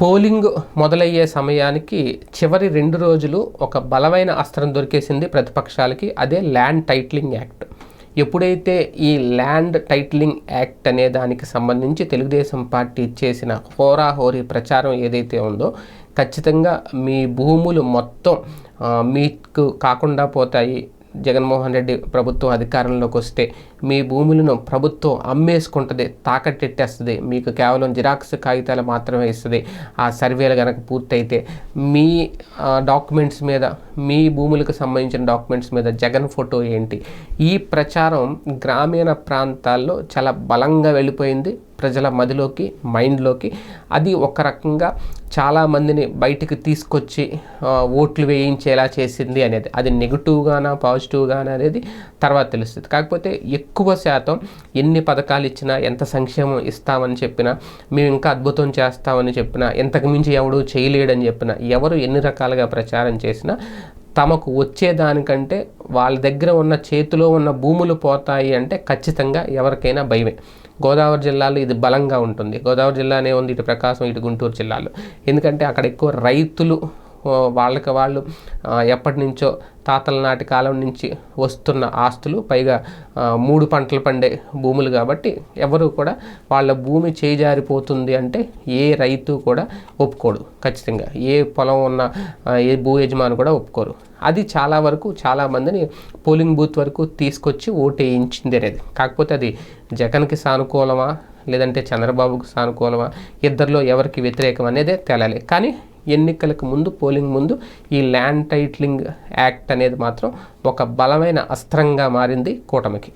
Polling మొదలయ్యే సమయానికి చివరి రెండు రోజులు ఒక బలమైన అస్త్రం దొరికేసింది ప్రతిపక్షాలకి అదే ల్యాండ్ టైట్లింగ్ యాక్ట్. ఎప్పుడైతే ఈ ల్యాండ్ టైట్లింగ్ యాక్ట్ అనే దానికి సంబంధించి తెలుగుదేశం పార్టీ చేసిన హోరాహోరీ ప్రచారం ఏదైతే ఉందో ఖచ్చితంగా మీ భూములు మొత్తం మీకు కాకుండా పోతాయి జగన్మోహన్ రెడ్డి ప్రభుత్వం అధికారంలోకి వస్తే మీ భూములను ప్రభుత్వం అమ్మేసుకుంటుంది తాకట్టెట్టేస్తుంది. మీకు కేవలం జిరాక్స్ కాగితాలు మాత్రమే ఇస్తుంది. ఆ సర్వేలు కనుక పూర్తయితే మీ డాక్యుమెంట్స్ మీద మీ భూములకు సంబంధించిన డాక్యుమెంట్స్ మీద జగన్ ఫోటో ఏంటి? ఈ ప్రచారం గ్రామీణ ప్రాంతాల్లో చాలా బలంగా వెళ్ళిపోయింది. ప్రజల మదిలోకి మైండ్లోకి అది ఒక రకంగా చాలామందిని బయటికి తీసుకొచ్చి ఓట్లు వేయించేలా చేసింది అనేది. అది నెగిటివ్గానా పాజిటివ్గానా అనేది తర్వాత తెలుస్తుంది. కాకపోతే ఎక్కువ శాతం ఎన్ని పథకాలు ఇచ్చినా ఎంత సంక్షేమం ఇస్తామని చెప్పినా మేము ఇంకా అద్భుతం చేస్తామని చెప్పినా ఎంతకు మించి ఎవడు చేయలేడని చెప్పినా ఎవరు ఎన్ని రకాలుగా ప్రచారం చేసినా తమకు వచ్చేదానికంటే వాళ్ళ దగ్గర ఉన్న చేతిలో ఉన్న భూములు పోతాయి అంటే ఖచ్చితంగా ఎవరికైనా భయమే. గోదావరి జిల్లాలో ఇది బలంగా ఉంటుంది. గోదావరి జిల్లానే ఉంది ఇటు ప్రకాశం ఇటు గుంటూరు జిల్లాలో. ఎందుకంటే అక్కడ ఎక్కువ రైతులు వాళ్ళకి వాళ్ళు ఎప్పటి నుంచో తాతల నాటి కాలం నుంచి వస్తున్న ఆస్తులు పైగా మూడు పంటలు పండే భూములు కాబట్టి ఎవరు కూడా వాళ్ళ భూమి చేజారిపోతుంది అంటే ఏ రైతు కూడా ఒప్పుకోడు ఖచ్చితంగా. ఏ పొలం ఉన్న ఏ భూ యజమాని కూడా ఒప్పుకోరు. అది చాలా వరకు చాలామందిని పోలింగ్ బూత్ వరకు తీసుకొచ్చి ఓటు వేయించింది అనేది. కాకపోతే అది జగన్కి సానుకూలమా లేదంటే చంద్రబాబుకి సానుకూలమా ఇద్దరిలో ఎవరికి వ్యతిరేకం అనేదే తేలాలి. కానీ ఎన్నికలకు ముందు పోలింగ్ ముందు ఈ ల్యాండ్ టైట్లింగ్ యాక్ట్ అనేది మాత్రం ఒక బలమైన అస్త్రంగా మారింది కూటమికి.